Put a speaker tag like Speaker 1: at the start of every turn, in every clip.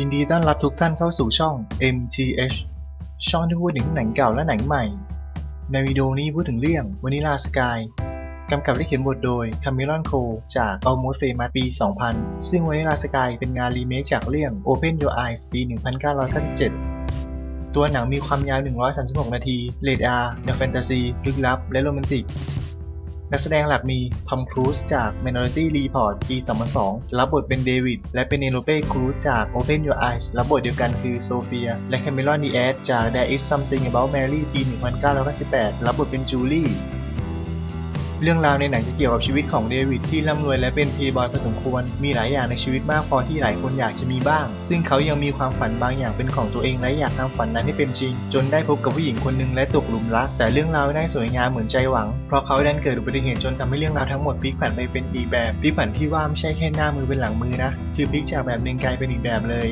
Speaker 1: ยินดีต้อนรับทุกท่านเข้าสู่ช่อง MTH ช่องที่พูดถึงหนังเก่าและหนังใหม่ ในวิดีโอนี้พูดถึงเรื่อง Vanilla Sky กำกับและเขียนบทโดย Cameron Crowe จาก Almost Famous ปี 2000 ซึ่ง Vanilla Sky เป็นงานรีเมคจากเรื่อง Open Your Eyes ปี 1997 ตัวหนังมีความยาว 136 นาทีเรท R แนวแฟนตาซี ลึกลับ และโรแมนติก นักแสดงหลักมี ทอม ครูซจาก Minority Report ปี 2002 รับบทเป็นเดวิด และเป็นเนโรเป้ ครูซจาก Open Your Eyes รับบทเดียวกันคือโซเฟีย และแคมเมรอนดีแอดจาก There is Something About Mary ปี 1998 รับบทเป็นจูลี่ เรื่องราวในหนังจะเกี่ยวกับชีวิตของเดวิดที่ร่ำรวยและเป็นเพย์บอยพอสมควร มีหลายอย่างในชีวิตมากพอที่หลายคนอยากจะมีบ้าง ซึ่งเขายังมีความฝันบางอย่างเป็นของตัวเองและอยากทำฝันนั้นให้เป็นจริง จนได้พบกับผู้หญิงคนหนึ่งและตกหลุมรัก แต่เรื่องราวไม่ได้สวยงามเหมือนใจหวัง เพราะเขาดันเกิดอุบัติเหตุจนทำให้เรื่องราวทั้งหมดพลิกผันไปเป็นอีกแบบพลิกผันที่ว่าไม่ใช่แค่หน้ามือเป็นหลังมือนะ คือพลิกจากแบบหนึ่งกลายเป็นอีกแบบเลย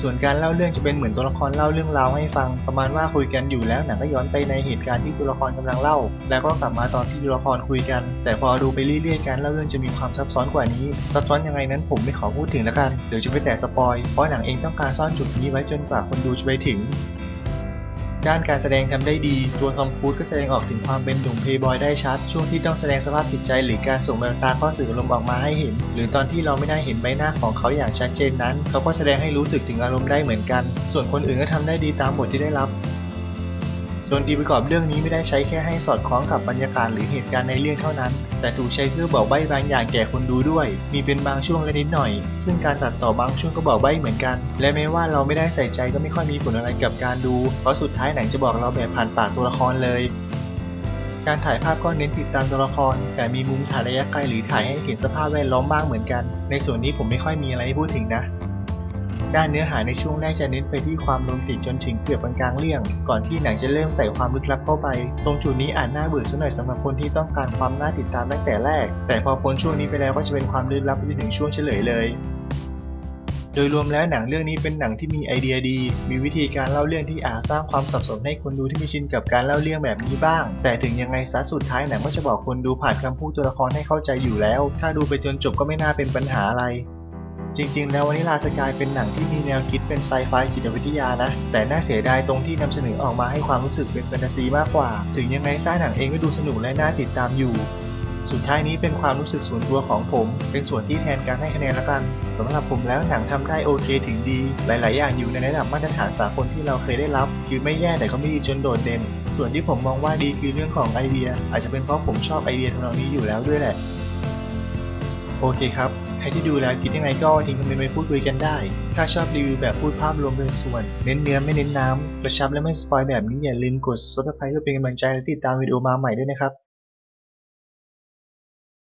Speaker 1: ส่วนการเล่าเรื่องจะเป็นเหมือนตัวละครเล่าเรื่องราวให้ฟัง ประมาณว่าคุยกันอยู่แล้วหนังก็ย้อนไปในเหตุการณ์ที่ตัวละครกำลังเล่า แล้วก็กลับมาตอนที่ตัวละครคุยกัน แต่พอดูไปเรื่อยๆการเล่าเรื่องจะมีความซับซ้อนกว่านี้ ซับซ้อนยังไงนั้นผมไม่ขอพูดถึงแล้วกัน เดี๋ยวจะไปแตะสปอย เพราะหนังเองต้องการซ่อนจุดนี้ไว้จนกว่าคนดูจะไปถึง ด้านการแสดงทำได้ดี ตัวทอมครูซก็แสดงออกถึงความเป็นหนุ่มเพย์บอยได้ชัด ช่วงที่ต้องแสดงสภาพจิตใจ หรือการส่งแววตาข้อสื่ออารมณ์ออกมาให้เห็น หรือตอนที่เราไม่ได้เห็นใบหน้าของเขาอย่างชัดเจนนั้น เขาก็แสดงให้รู้สึกถึงอารมณ์ได้เหมือนกัน ส่วนคนอื่นก็ทำได้ดีตามบทที่ได้รับ ดนตรีประกอบเรื่องนี้ไม่ได้ใช้แค่ให้สอดคล้องกับบรรยากาศหรือเหตุการณ์ในเรื่องเท่านั้น แต่ถูกใช้เพื่อบอกใบ้บางอย่างแก่คนดูด้วย มีเป็นบางช่วงและนิดหน่อย ซึ่งการตัดต่อบางช่วงก็บอกใบ้เหมือนกัน และแม้ว่าเราไม่ได้ใส่ใจก็ไม่ค่อยมีผลอะไรกับการดู เพราะสุดท้ายหนังจะบอกเราแบบผ่านปากตัวละครเลยการถ่ายภาพก็เน้นติดตามตัวละคร แต่มีมุมถ่ายระยะไกลหรือถ่ายให้เห็นสภาพแวดล้อมบ้างเหมือนกัน ในส่วนนี้ผมไม่ค่อยมีอะไรให้พูดถึงนะ ด้านเนื้อหาในช่วงแรกจะเน้นไปที่ความโรแมนติกจนถึงเกือบกลางๆเรื่อง ก่อนที่หนังจะเริ่มใส่ความลึกลับเข้าไป ตรงจุดนี้อาจน่าเบื่อสักหน่อยสำหรับคนที่ต้องการความน่าติดตามตั้งแต่แรก แต่พอพ้นช่วงนี้ไปแล้วก็จะเป็นความลึกลับไปจนถึงช่วงเฉลยเลยโดยรวมแล้วหนังเรื่องนี้เป็นหนังที่มีไอเดียดี มีวิธีการเล่าเรื่องที่อาจสร้างความสับสนให้คนดูที่ไม่ชินกับการเล่าเรื่องแบบนี้บ้าง แต่ถึงยังไงซะสุดท้ายหนังก็จะบอกคนดูผ่านคำพูดตัวละครให้เข้าใจอยู่แล้ว ถ้าดูไปจนจบก็ไม่น่าเป็นปัญหาอะไร จริงๆ แล้ววานิลาสกายเป็นหนังที่มีแนวคิดเป็นไซไฟจิตวิทยานะ แต่น่าเสียดายตรงที่นำเสนอออกมาให้ความรู้สึกเป็นแฟนตาซีมากกว่า ถึงยังไงสร้างหนังเองก็ดูสนุกและน่าติดตามอยู่ สุดท้ายนี้เป็นความรู้สึกส่วนตัวของผม เป็นส่วนที่แทนการให้คะแนนละกันสำหรับผมแล้วหนังทำได้โอเคถึงดี หลาย ๆ อย่างอยู่ในระดับมาตรฐานสากลที่เราเคยได้รับ คือไม่แย่แต่ก็ไม่ดีจนโดดเด่น ส่วนที่ผมมองว่าดีคือเรื่องของไอเดีย อาจจะเป็นเพราะผมชอบไอเดียทำนองนี้อยู่แล้วด้วยแหละ โอเคครับ ใครที่ดูแล้วคิดยังไงก็ทิ้งคอมเมนต์ไว้พูดคุยกันได้ ถ้าชอบรีวิวแบบพูดภาพรวมเป็นส่วน เน้นเนื้อไม่เน้นน้ำกระชับและไม่สปอยแบบนี้อย่าลืมกด subscribe เพื่อเป็นกำลังใจและติดตามวิดีโอมาใหม่ด้วยนะครับ